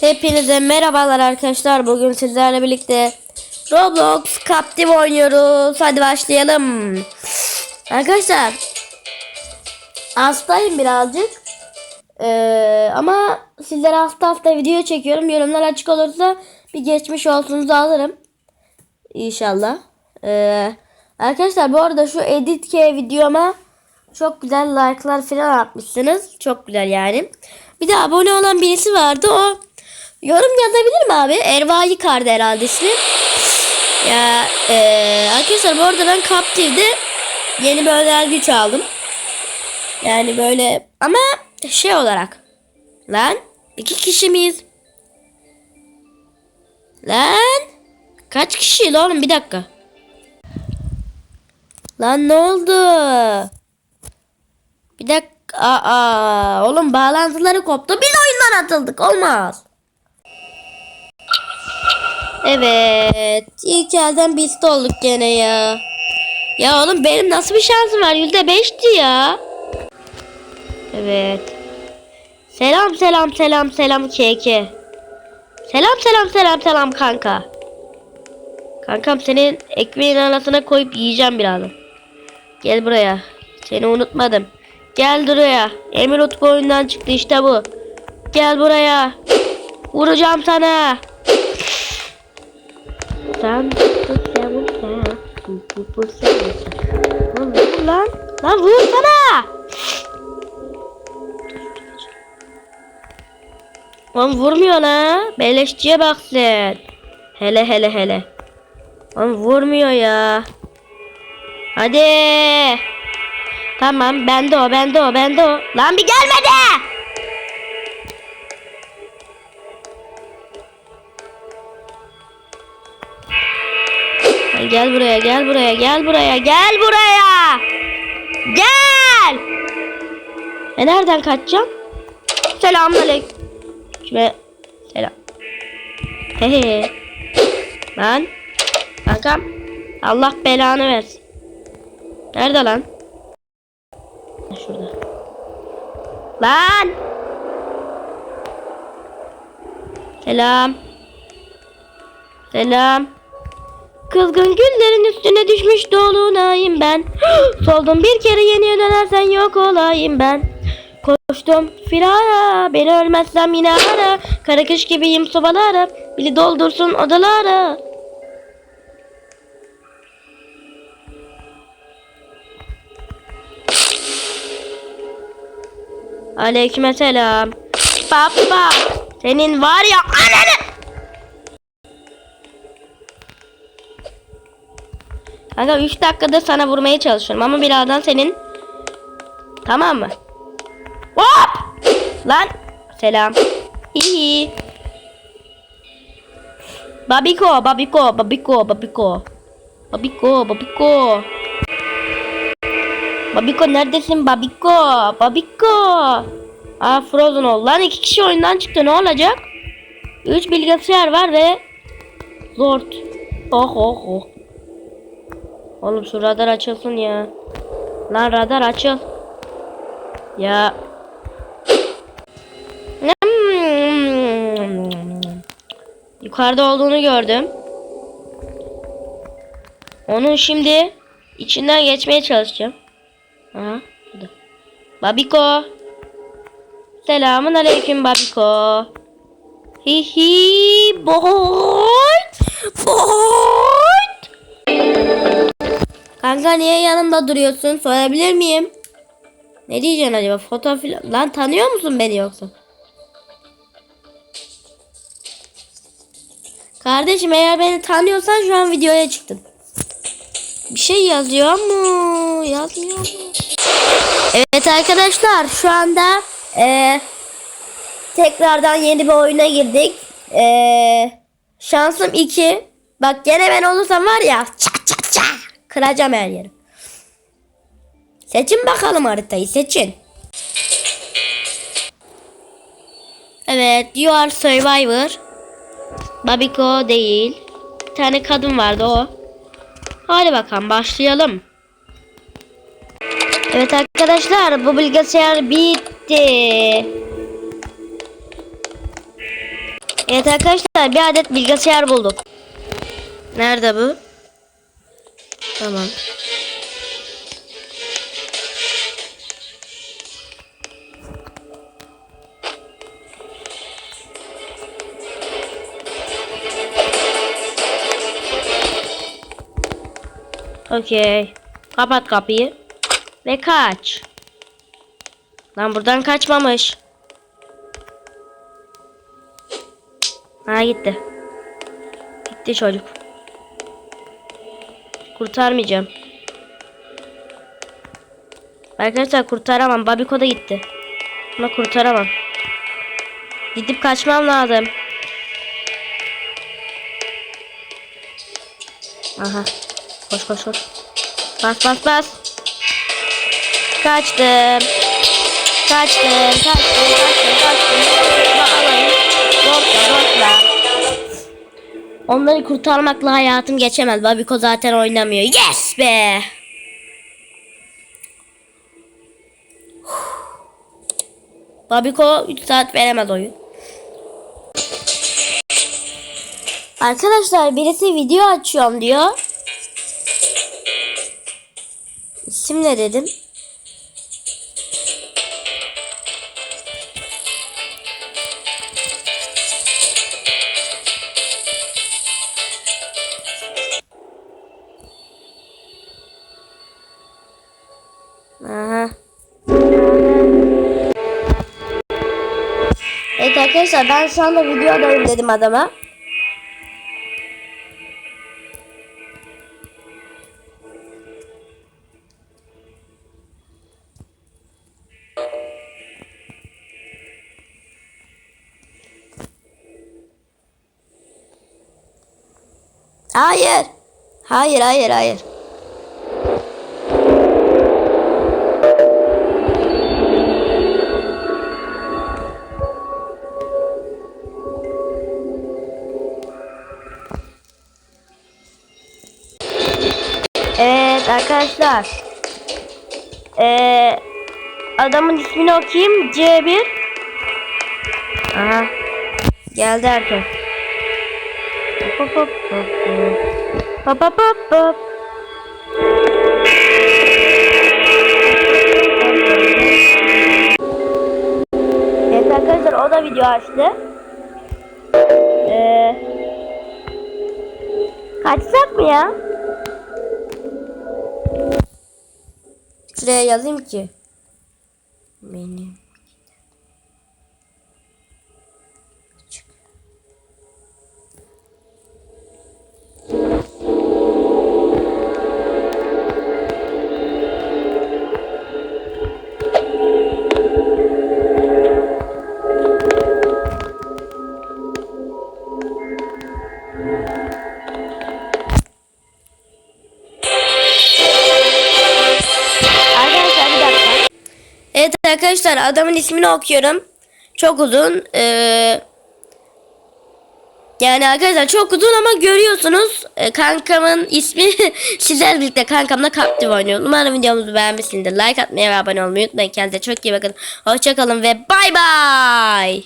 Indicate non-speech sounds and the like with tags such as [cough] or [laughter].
Hepinize merhabalar arkadaşlar. Bugün sizlerle birlikte Roblox Captive oynuyoruz. Hadi başlayalım. Arkadaşlar hastayım birazcık. Ee, ama sizlere hafta hafta video çekiyorum. Yorumlar açık olursa bir geçmiş olsunuzu alırım. İnşallah. Ee, arkadaşlar bu arada şu edit K videoma çok güzel like'lar falan atmışsınız. Çok güzel yani. Bir de abone olan birisi vardı. O yorum yazabilir mi abi? Erva Yıkardı herhalde ismi. Ya ee, arkadaşlar bu arada ben Captive'de yeni bir özel güç aldım. Yani böyle ama şey olarak. Lan iki kişi miyiz? Lan kaç kişi oğlum bir dakika. Lan ne oldu? Bir dakika. Aa, oğlum bağlantıları koptu. Biz oyundan atıldık. Olmaz. Evet. İlk elden de olduk gene ya. Ya oğlum benim nasıl bir şansım var? Yüzde beşti ya. Evet. Selam selam selam selam keke. Selam selam selam selam kanka. Kankam senin ekmeğin arasına koyup yiyeceğim birazdan. Gel buraya. Seni unutmadım. Gel buraya. Emir Utku oyundan çıktı işte bu. Gel buraya. Vuracağım sana. Sen sen vur sen. Bu bu bu sen. Lan vur lan. Lan vur sana. Lan vurmuyor lan. Beleşçiye bak sen. Hele hele hele. Lan vurmuyor ya. Hadi. Tamam bende o bende o bende o. Lan bir gelmedi. Gel buraya gel buraya gel buraya gel buraya. Gel. E nereden kaçacağım? Selamünaleyküm. Kime? Selam. Hehe. Lan. Kankam. Allah belanı versin. Nerede lan? Şurada. Lan. Selam. Selam. Kızgın güllerin üstüne düşmüş dolunayım ben. [gasps] Soldum bir kere yeniye dönersen yok olayım ben. Koştum firara beni ölmezsem yine ara. Kara kış gibiyim sobalara. Bili doldursun odalara. Aleykümselam. Baba senin var ya ananı. Kanka 3 dakikadır sana vurmaya çalışıyorum ama birazdan senin Tamam mı? Hop! Lan selam. İyi. Babiko, babiko, babiko, babiko. Babiko, babiko. Babiko neredesin babiko? Babiko. Aa Frozen ol. Lan iki kişi oyundan çıktı ne olacak? Üç bilgisayar var ve Zort. Oh oh oh. Oğlum şu radar açılsın ya. Lan radar açıl. Ya. Yukarıda olduğunu gördüm. Onun şimdi içinden geçmeye çalışacağım. Aha. Babiko. Selamun aleyküm Babiko. Hi hi boy. Boy. Kanka niye yanımda duruyorsun? Sorabilir miyim? Ne diyeceksin acaba? Foto filan. Lan tanıyor musun beni yoksa? Kardeşim eğer beni tanıyorsan şu an videoya çıktın. Bir şey yazıyor mu? Yazmıyor mu? Evet arkadaşlar şu anda eee, tekrardan yeni bir oyuna girdik. Eee, şansım 2. Bak gene ben olursam var ya çat çat kıracağım her yeri. Seçin bakalım haritayı seçin. Evet you are survivor. Babiko değil. Bir tane kadın vardı o. Hadi bakalım başlayalım. Evet arkadaşlar bu bilgisayar bitti. Evet arkadaşlar bir adet bilgisayar bulduk. Nerede bu? Tamam. Okey. Kapat kapıyı. Ve kaç. Lan buradan kaçmamış. Ha gitti. Gitti çocuk. Kurtarmayacağım. Arkadaşlar kurtaramam. Babiko da gitti. Ama kurtaramam. Gidip kaçmam lazım. Aha. Koş koş koş. Bas bas bas. Kaçtım. Kaçtım, kaçtım, kaçtım, kaçtım. Bağlayın. Onları kurtarmakla hayatım geçemez. Babiko zaten oynamıyor. Yes be! Babiko 3 saat veremez oyun. Arkadaşlar birisi video açıyorum diyor. İsim ne dedim? Aha. Evet arkadaşlar ben şu anda videodayım dedim adama. Hayır. Hayır hayır hayır. Arkadaşlar. Ee, adamın ismini okuyayım. C1. Aha. Geldi herkes. Hop hop hop hop. Hop hop hop hop. Evet arkadaşlar o da video açtı. Ee, kaçsak mı ya? Şuraya yazayım ki. Benim. Arkadaşlar adamın ismini okuyorum. Çok uzun. Ee, yani arkadaşlar çok uzun ama görüyorsunuz e, kankamın ismi [laughs] sizlerle birlikte kankamla Captive oynuyor. Umarım videomuzu beğenmişsinizdir. Like atmayı ve abone olmayı unutmayın. Kendinize çok iyi bakın. Hoşçakalın ve bay bay.